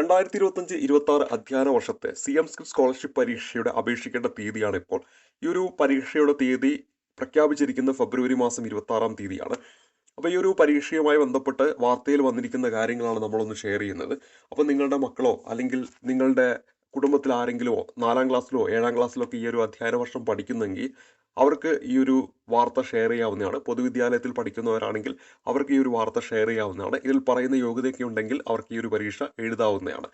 രണ്ടായിരത്തി ഇരുപത്തഞ്ച് ഇരുപത്തി ആറ് അധ്യയന വർഷത്തെ സി എം സ്കിൽ സ്കോളർഷിപ്പ് പരീക്ഷയുടെ അപേക്ഷിക്കേണ്ട തീയതിയാണ് ഇപ്പോൾ. ഈ ഒരു പരീക്ഷയുടെ തീയതി പ്രഖ്യാപിച്ചിരിക്കുന്നത് ഫെബ്രുവരി മാസം ഇരുപത്തി ആറാം തീയതിയാണ്. അപ്പോൾ ഈ ഒരു പരീക്ഷയുമായി ബന്ധപ്പെട്ട് വാർത്തയിൽ വന്നിരിക്കുന്ന കാര്യങ്ങളാണ് നമ്മളൊന്ന് ഷെയർ ചെയ്യുന്നത്. അപ്പോൾ നിങ്ങളുടെ മക്കളോ അല്ലെങ്കിൽ നിങ്ങളുടെ കുടുംബത്തിൽ ആരെങ്കിലുമോ നാലാം ക്ലാസ്സിലോ ഏഴാം ക്ലാസ്സിലോ ഒക്കെ ഈ ഒരു അധ്യയന വർഷം പഠിക്കുന്നെങ്കിൽ അവർക്ക് ഈ ഒരു വാർത്ത ഷെയർ ചെയ്യാവുന്നതാണ്. പൊതുവിദ്യാലയത്തിൽ പഠിക്കുന്നവരാണെങ്കിൽ അവർക്ക് ഈ ഒരു വാർത്ത ഷെയർ ചെയ്യാവുന്നതാണ്. ഇതിൽ പറയുന്ന യോഗ്യതയൊക്കെ ഉണ്ടെങ്കിൽ അവർക്ക് ഈ ഒരു പരീക്ഷ എഴുതാവുന്നതാണ്.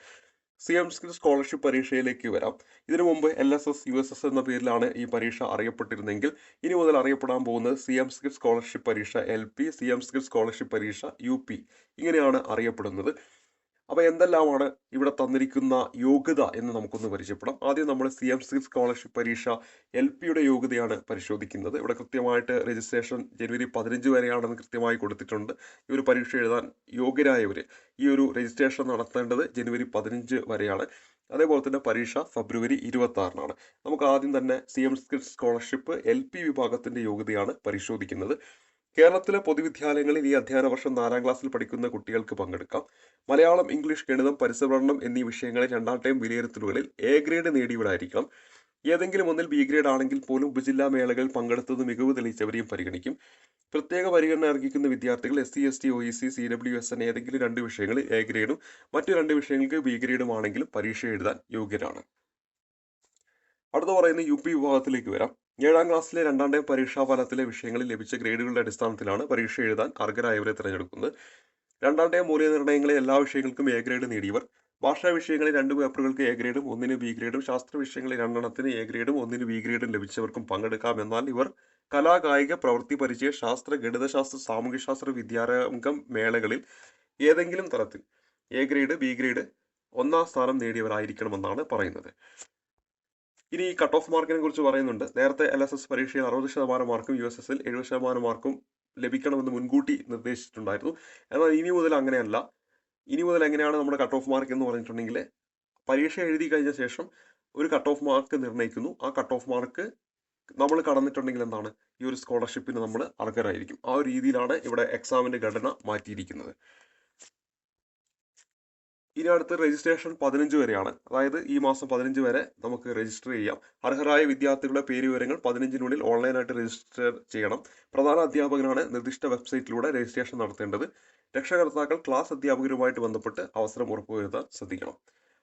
സി എം സ്കോളർഷിപ്പ് പരീക്ഷയിലേക്ക് വരാം. ഇതിനു മുമ്പ് L S S U S S എന്ന പേരിലാണ് ഈ പരീക്ഷ അറിയപ്പെട്ടിരുന്നെങ്കിൽ ഇനി മുതൽ അറിയപ്പെടാൻ പോകുന്നത് സി എം സ്കിൽ സ്കോളർഷിപ്പ് പരീക്ഷ L P C M skill scholarship പരീക്ഷ യു പി ഇങ്ങനെയാണ് അറിയപ്പെടുന്നത്. അപ്പോൾ എന്തെല്ലാമാണ് ഇവിടെ തന്നിരിക്കുന്ന യോഗ്യത എന്ന് നമുക്കൊന്ന് പരിചയപ്പെടാം. ആദ്യം നമ്മൾ സി എം സി സ്കോളർഷിപ്പ് പരീക്ഷ എൽ പിയുടെ യോഗ്യതയാണ് പരിശോധിക്കുന്നത്. ഇവിടെ കൃത്യമായിട്ട് രജിസ്ട്രേഷൻ ജനുവരി പതിനഞ്ച് വരെയാണെന്ന് കൃത്യമായി കൊടുത്തിട്ടുണ്ട്. ഈ ഒരു പരീക്ഷ എഴുതാൻ യോഗ്യരായവർ ഈ ഒരു രജിസ്ട്രേഷൻ നടത്തേണ്ടത് ജനുവരി പതിനഞ്ച് വരെയാണ്. അതേപോലെ തന്നെ പരീക്ഷ ഫെബ്രുവരി ഇരുപത്തി ആറിനാണ് നമുക്ക് ആദ്യം തന്നെ C M scholarship L P വിഭാഗത്തിന്റെ യോഗ്യതയാണ് പരിശോധിക്കുന്നത്. കേരളത്തിലെ പൊതുവിദ്യാലയങ്ങളിൽ ഈ അധ്യയന വർഷം നാലാം ക്ലാസ്സിൽ പഠിക്കുന്ന കുട്ടികൾക്ക് പങ്കെടുക്കാം. മലയാളം ഇംഗ്ലീഷ് ഗണിതം പരിസരപഠനം എന്നീ വിഷയങ്ങളിൽ രണ്ടാം ടൈം വിലയിരുത്തലുകളിൽ എ ഗ്രേഡ് നേടിയവരായിരിക്കണം ഏതെങ്കിലും ഒന്നിൽ ബി ഗ്രേഡ് ആണെങ്കിൽ പോലും ഉപജില്ലാ മേളകളിൽ പങ്കെടുത്തത് മികവ് തെളിയിച്ചവരെയും പരിഗണിക്കും. പ്രത്യേക പരിഗണന അർഹിക്കുന്ന വിദ്യാർത്ഥികൾ S C S T O E C C W S N ഏതെങ്കിലും രണ്ട് വിഷയങ്ങളിൽ എ ഗ്രേഡും മറ്റു രണ്ട് വിഷയങ്ങൾക്ക് ബി ഗ്രേഡും ആണെങ്കിലും പരീക്ഷ എഴുതാൻ യോഗ്യരാണ്. അടുത്ത പറയുന്ന യു പി വിഭാഗത്തിലേക്ക് വരാം. ഏഴാം ക്ലാസ്സിലെ രണ്ടാം ടൈം പരീക്ഷാ ഫലത്തിലെ വിഷയങ്ങളിൽ ലഭിച്ച ഗ്രേഡുകളുടെ അടിസ്ഥാനത്തിലാണ് പരീക്ഷ എഴുതാൻ അർഹരായവരെ തിരഞ്ഞെടുക്കുന്നത്. രണ്ടാം ടൈം മൂല്യനിർണയങ്ങളിൽ എല്ലാ വിഷയങ്ങൾക്കും എ ഗ്രേഡ് നേടിയവർ. ഭാഷാ വിഷയങ്ങളിൽ രണ്ട് പേപ്പറുകൾക്ക് എ ഗ്രേഡും ഒന്നിന് ബി ഗ്രേഡും ശാസ്ത്ര വിഷയങ്ങളിൽ രണ്ടെണ്ണത്തിന് എ ഗ്രേഡും ഒന്നിന് ബി ഗ്രേഡും ലഭിച്ചവർക്കും പങ്കെടുക്കാം. എന്നാൽ ഇവർ കലാ കായിക പ്രവൃത്തി പരിചയ ശാസ്ത്ര ഗണിതശാസ്ത്ര സാമൂഹ്യശാസ്ത്ര വിദ്യാരംഗം മേളകളിൽ ഏതെങ്കിലും തരത്തിൽ എ ഗ്രേഡ് ബി ഗ്രേഡ് ഒന്നാം സ്ഥാനം നേടിയവരായിരിക്കണമെന്നാണ് പറയുന്നത്. ഇനി ഈ കട്ട് ഓഫ് മാർക്കിനെ കുറിച്ച് പറയുന്നുണ്ട്. നേരത്തെ എൽ എസ് എസ് പരീക്ഷയിൽ അറുപത് ശതമാനം മാർക്കും യു എസ് എസിൽ എഴുപത് ശതമാനം മാർക്കും ലഭിക്കണമെന്ന് മുൻകൂട്ടി നിർദ്ദേശിച്ചിട്ടുണ്ടായിരുന്നു. എന്നാൽ ഇനി മുതൽ അങ്ങനെയല്ല. ഇനി മുതൽ എങ്ങനെയാണ് നമ്മുടെ കട്ട് ഓഫ് മാർക്ക് എന്ന് പറഞ്ഞിട്ടുണ്ടെങ്കിൽ പരീക്ഷ എഴുതി കഴിഞ്ഞ ശേഷം ഒരു കട്ട് ഓഫ് മാർക്ക് നിർണയിക്കുന്നു. ആ കട്ട് ഓഫ് മാർക്ക് നമ്മൾ കടന്നിട്ടുണ്ടെങ്കിൽ എന്താണ്? ഈ ഒരു സ്കോളർഷിപ്പിന് നമ്മൾ അർഹരായിരിക്കും. ആ ഒരു രീതിയിലാണ് ഇവിടെ എക്സാമിന്റെ ഘടന മാറ്റിയിരിക്കുന്നത്. ഇനി അടുത്ത രജിസ്ട്രേഷൻ പതിനഞ്ച് വരെയാണ്. അതായത് ഈ മാസം പതിനഞ്ച് വരെ നമുക്ക് രജിസ്റ്റർ ചെയ്യാം. അർഹരായ വിദ്യാർത്ഥികളുടെ പേര് വിവരങ്ങൾ പതിനഞ്ചിനുള്ളിൽ ഓൺലൈനായിട്ട് രജിസ്റ്റർ ചെയ്യണം. പ്രധാന അധ്യാപകനാണ് നിർദ്ദിഷ്ട വെബ്സൈറ്റിലൂടെ രജിസ്ട്രേഷൻ നടത്തേണ്ടത്. രക്ഷകർത്താക്കൾ ക്ലാസ് അധ്യാപകരുമായിട്ട് ബന്ധപ്പെട്ട് അവസരം ഉറപ്പുവരുത്താൻ ശ്രദ്ധിക്കണം.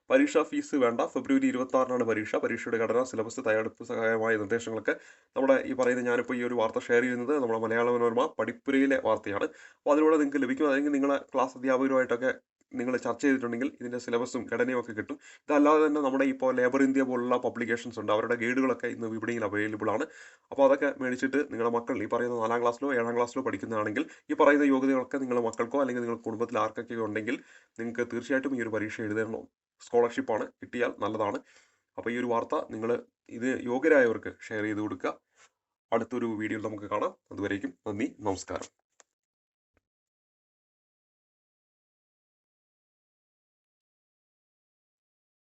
പരീക്ഷാ ഫീസ് വേണ്ട. ഫെബ്രുവരി ഇരുപത്തി ആറിനാണ് പരീക്ഷ. പരീക്ഷയുടെ ഘടന സിലബസ് തയ്യാറെടുപ്പ് സഹായമായ നിർദ്ദേശങ്ങളൊക്കെ നമ്മുടെ ഈ പറയുന്ന ഞാനിപ്പോൾ ഈ ഒരു വാർത്ത ഷെയർ ചെയ്യുന്നത് നമ്മുടെ മലയാള മനോരമ പഠിപ്പുരയിലെ വാർത്തയാണ്. അപ്പോൾ അതിലൂടെ നിങ്ങൾക്ക് ലഭിക്കും. അല്ലെങ്കിൽ നിങ്ങളെ ക്ലാസ് അധ്യാപകരുമായിട്ടൊക്കെ നിങ്ങൾ ചർച്ച ചെയ്തിട്ടുണ്ടെങ്കിൽ ഇതിന്റെ സിലബസും ഘടനയും ഒക്കെ കിട്ടും. ഇതല്ലാതെ തന്നെ നമ്മുടെ ഇപ്പോൾ ലേബർ ഇന്ത്യ പോലുള്ള പബ്ലിക്കേഷൻസ് ഉണ്ട്. അവരുടെ ഗൈഡുകളൊക്കെ ഇന്ന് വിപണിയിൽ അവൈലബിൾ ആണ്. അപ്പോൾ അതൊക്കെ മേടിച്ചിട്ട് നിങ്ങളുടെ മക്കൾ ഈ പറയുന്ന നാലാം ക്ലാസ്സിലോ ഏഴാം ക്ലാസ്സിലോ പഠിക്കുന്നതാണെങ്കിൽ ഈ പറയുന്ന യോഗ്യതകളൊക്കെ നിങ്ങളുടെ മക്കൾക്കോ അല്ലെങ്കിൽ നിങ്ങളുടെ കുടുംബത്തിൽ ആർക്കൊക്കെ ഉണ്ടെങ്കിൽ നിങ്ങൾക്ക് തീർച്ചയായിട്ടും ഈ ഒരു പരീക്ഷ എഴുതണം. സ്കോളർഷിപ്പാണ് കിട്ടിയാൽ നല്ലതാണ്. അപ്പോൾ ഈ ഒരു വാർത്ത നിങ്ങൾ ഇത് യോഗ്യരായവർക്ക് ഷെയർ ചെയ്ത് കൊടുക്കുക. അടുത്തൊരു വീഡിയോയിൽ നമുക്ക് കാണാം. അതുവരേക്കും നന്ദി. നമസ്കാരം.